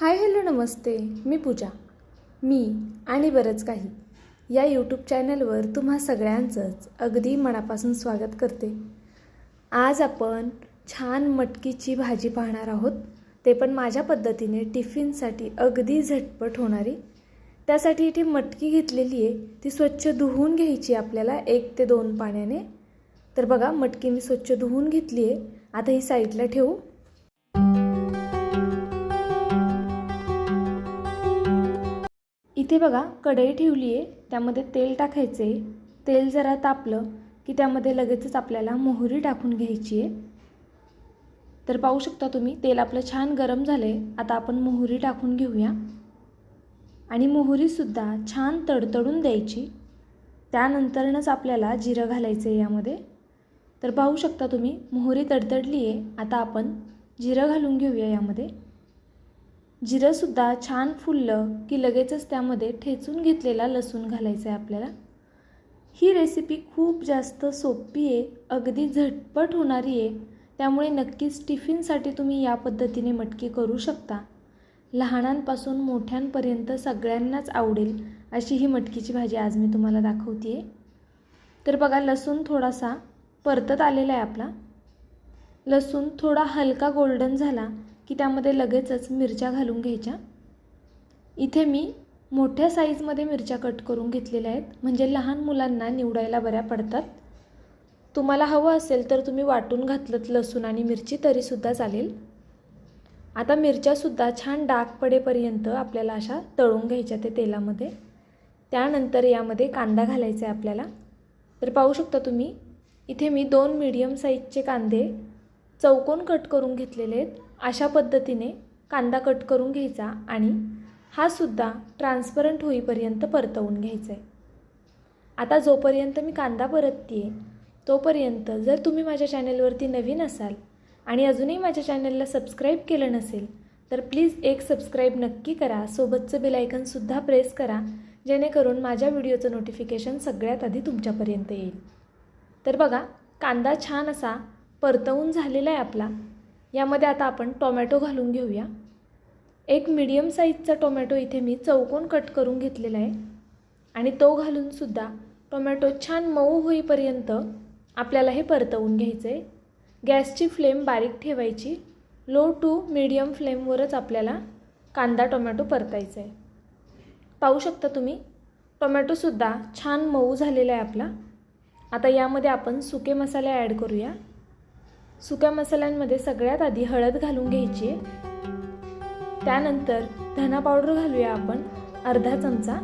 Hi hello नमस्ते मी पूजा. मी आणि बरंच काही. या यूट्यूब चॅनलवर तुम्हा सगळ्यांचंच अगदी मनापासून स्वागत करते. आज आपण छान मटकीची भाजी पाहणार आहोत. ते पण माझ्या पद्धतीने टिफिनसाठी अगदी झटपट होणारी. त्यासाठी इथे मटकी घेतलेली आहे. ती स्वच्छ धुवून घ्यायची आपल्याला एक ते दोन पाण्याने. तर बघा मटकी मी स्वच्छ धुवून घेतली आहे. आता ही साईडला ठेवू. इथे बघा कढई ठेवली आहे त्यामध्ये तेल टाकायचं आहे. तेल जरा तापलं की त्यामध्ये लगेचच आपल्याला मोहरी टाकून घ्यायची आहे. तर पाहू शकता तुम्ही तेल आपलं छान गरम झालं आहे आता आपण मोहरी टाकून घेऊया. आणि मोहरीसुद्धा छान तडतडून द्यायची. त्यानंतरनंच आपल्याला जिरं घालायचं आहे यामध्ये. तर पाहू शकता तुम्ही मोहरी तडतडली आहे. आता आपण जिरं घालून घेऊया यामध्ये. जिरंसुद्धा छान फुललं की लगेचच त्यामध्ये ठेचून घेतलेला लसूण घालायचा आहे आपल्याला. ही रेसिपी खूप जास्त सोपी आहे अगदी झटपट होणारी आहे. त्यामुळे नक्कीच टिफिनसाठी तुम्ही या पद्धतीने मटकी करू शकता. लहानांपासून मोठ्यांपर्यंत सगळ्यांनाच आवडेल अशी ही मटकीची भाजी आज मी तुम्हाला दाखवते आहे तर बघा लसूण थोडासा परतत आलेला आहे आपला. लसूण थोडा हलका गोल्डन झाला की त्यामध्ये लगेचच मिरच्या घालून घ्यायच्या. इथे मी मोठ्या साईजमध्ये मिरच्या कट करून घेतलेल्या आहेत. म्हणजे लहान मुलांना निवडायला बऱ्या पडतात. तुम्हाला हवं असेल तर तुम्ही वाटून घातलं लसूण आणि मिरची तरीसुद्धा चालेल. आता मिरच्यासुद्धा छान डाग पडेपर्यंत आपल्याला अशा तळून घ्यायच्या ते तेलामध्ये. त्यानंतर यामध्ये कांदा घालायचा आहे आपल्याला. तर पाहू शकता तुम्ही इथे मी दोन मीडियम साईजचे कांदे चौकोन कट करून घेतलेले आहेत. अशा पद्धतीने कांदा कट करून घ्यायचा आणि हा सुद्धा ट्रान्सपरंट होईपर्यंत परतवून घ्यायचा आहे आता जोपर्यंत मी कांदा परतते तोपर्यंत जर तुम्ही माझ्या चॅनलवरती नवीन असाल आणि अजूनही माझ्या चॅनलला सबस्क्राईब केलं नसेल तर प्लीज एक सबस्क्राईब नक्की करा. सोबतचं बेलायकनसुद्धा प्रेस करा जेणेकरून माझ्या व्हिडिओचं नोटिफिकेशन सगळ्यात आधी तुमच्यापर्यंत येईल. तर बघा कांदा छान असा परतवून झालेला आहे आपला. यामध्ये आता आपण टोमॅटो घालून घेऊया. एक मीडियम साईजचा टोमॅटो इथे मी चौकोन कट करून घेतलेला आहे. आणि तो घालूनसुद्धा टोमॅटो छान मऊ होईपर्यंत आपल्याला हे परतवून घ्यायचं आहे गॅसची फ्लेम बारीक ठेवायची. लो टू मीडियम फ्लेमवरच आपल्याला कांदा टोमॅटो परतायचा आहे पाहू शकता तुम्ही टोमॅटोसुद्धा छान मऊ झालेला आहे आपला. आता यामध्ये आपण सुके मसाले ॲड करूया. सुक्या मसाल्यांमध्ये सगळ्यात आधी हळद घालून घ्यायची. आहे त्यानंतर धना पावडर घालूया आपण अर्धा चमचा.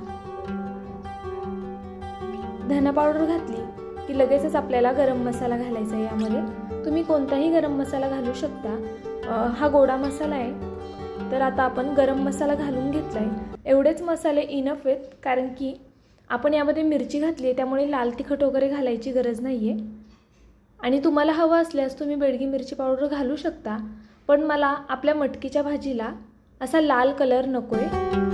धना पावडर घातली की लगेचच आपल्याला गरम मसाला घालायचा आहे यामध्ये. तुम्ही कोणताही गरम मसाला घालू शकता. हा गोडा मसाला आहे. तर आता आपण गरम मसाला घालून घेतला आहे एवढेच मसाले इनफ आहेत कारण की आपण यामध्ये मिरची घातली आहे त्यामुळे लाल तिखट वगैरे घालायची गरज नाही आहे आणि तुम्हाला हवं असल्यास तुम्ही बेडगी मिरची पावडर घालू शकता पण मला आपल्या मटकीच्या भाजीला असा लाल कलर नको आहे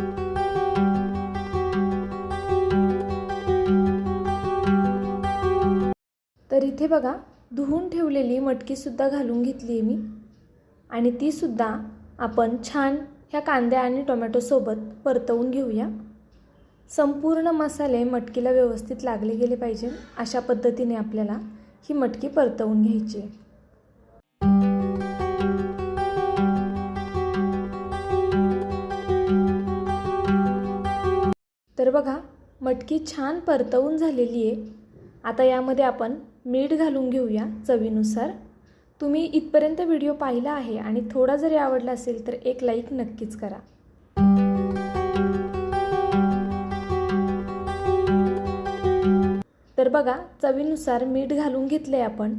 तर इथे बघा धुवून ठेवलेली मटकीसुद्धा घालून घेतली आहे मी. आणि तीसुद्धा आपण छान ह्या कांद्या आणि टोमॅटोसोबत परतवून घेऊया. संपूर्ण मसाले मटकीला व्यवस्थित लागले गेले पाहिजे अशा पद्धतीने आपल्याला. ही मटकी परतवून घ्यायची. तर बघा मटकी छान परतवून झालेली आहे. आता यामध्ये आपण मीठ घालून घेऊया चवीनुसार. तुम्ही इथपर्यंत व्हिडिओ पाहिला आहे आणि थोडा जरी आवडला असेल तर एक लाईक नक्कीच करा. तर बघा चवीनुसार मीठ घालून घेतले आपण.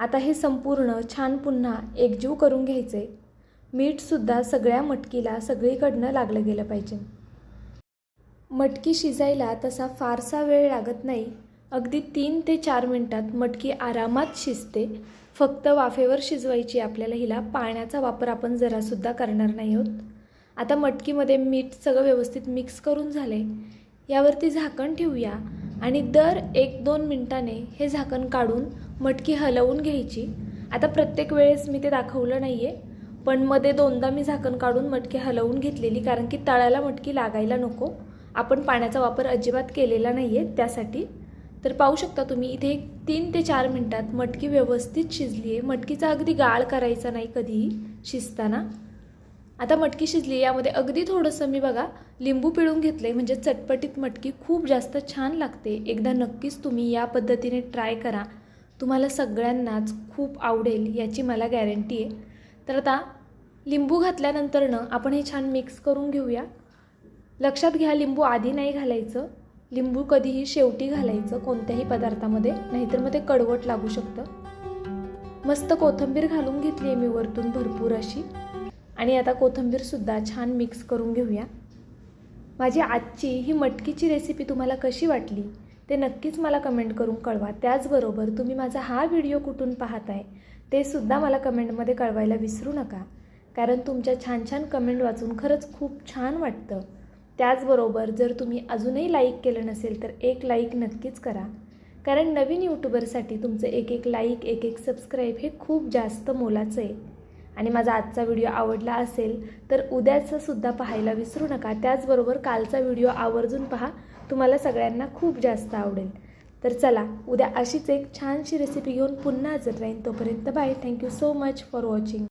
आता हे संपूर्ण छान पुन्हा एकजीव करून घ्यायचे मीठसुद्धा सगळ्या मटकीला सगळीकडनं लागलं गेलं पाहिजे. मटकी शिजायला तसा फारसा वेळ लागत नाही. अगदी तीन ते चार मिनटात मटकी आरामात शिजते. फक्त वाफेवर शिजवायची आपल्याला हिला पाण्याचा वापर आपण जरासुद्धा करणार नाही आहोत. आता मटकीमध्ये मीठ सगळं व्यवस्थित मिक्स करून झाले यावरती झाकण ठेवूया. आणि दर एक दोन मिनटाने हे झाकण काढून मटकी हलवून घ्यायची. आता प्रत्येक वेळेस मी ते दाखवलं नाही आहे पण मध्ये दोनदा मी झाकण काढून मटकी हलवून घेतलेली कारण की तळाला मटकी लागायला नको. आपण पाण्याचा वापर अजिबात केलेला नाही आहे त्यासाठी. तर पाहू शकता तुम्ही इथे एक तीन ते चार मिनटात मटकी व्यवस्थित शिजली आहे मटकीचा अगदी गाळ करायचा नाही कधीही शिजताना. आता मटकी शिजली यामध्ये अगदी थोडंसं मी बघा लिंबू पिळून घेतलं आहे म्हणजे चटपटीत मटकी खूप जास्त छान लागते. एकदा नक्कीच तुम्ही या पद्धतीने ट्राय करा. तुम्हाला सगळ्यांनाच खूप आवडेल याची मला गॅरंटी आहे. तर आता लिंबू घातल्यानंतरनं आपण हे छान मिक्स करून घेऊया. लक्षात घ्या लिंबू आधी नाही घालायचं. लिंबू कधीही शेवटी घालायचं कोणत्याही पदार्थामध्ये. नाहीतर मग ते कडवट लागू शकतं. मस्त कोथिंबीर घालून घेतली आहे मी वरतून भरपूर अशी. आणि आता कोथिंबीरसुद्धा छान मिक्स करून घेऊया. माझी आजची ही मटकीची रेसिपी तुम्हाला कशी वाटली ते नक्कीच मला कमेंट करून कळवा. त्याचबरोबर तुम्ही माझा हा व्हिडिओ कुठून पाहत आहे ते सुद्धा मला कमेंटमध्ये कळवायला विसरू नका. कारण तुमच्या छान छान कमेंट वाचून खरंच खूप छान वाटतं. त्याचबरोबर जर तुम्ही अजूनही लाईक केलं नसेल तर एक लाईक नक्कीच करा. कारण नवीन यूट्यूबरसाठी तुमचं एक एक लाईक एक एक सबस्क्राईब हे खूप जास्त मोलाचं आहे. आणि माझा आजचा व्हिडिओ आवडला असेल तर उद्याचंसुद्धा पाहायला विसरू नका. त्याचबरोबर कालचा व्हिडिओ आवर्जून पहा. तुम्हाला सगळ्यांना खूप जास्त आवडेल. तर चला उद्या अशीच एक छानशी रेसिपी घेऊन पुन्हा हजर राहीन. तोपर्यंत bye thank you so much for watching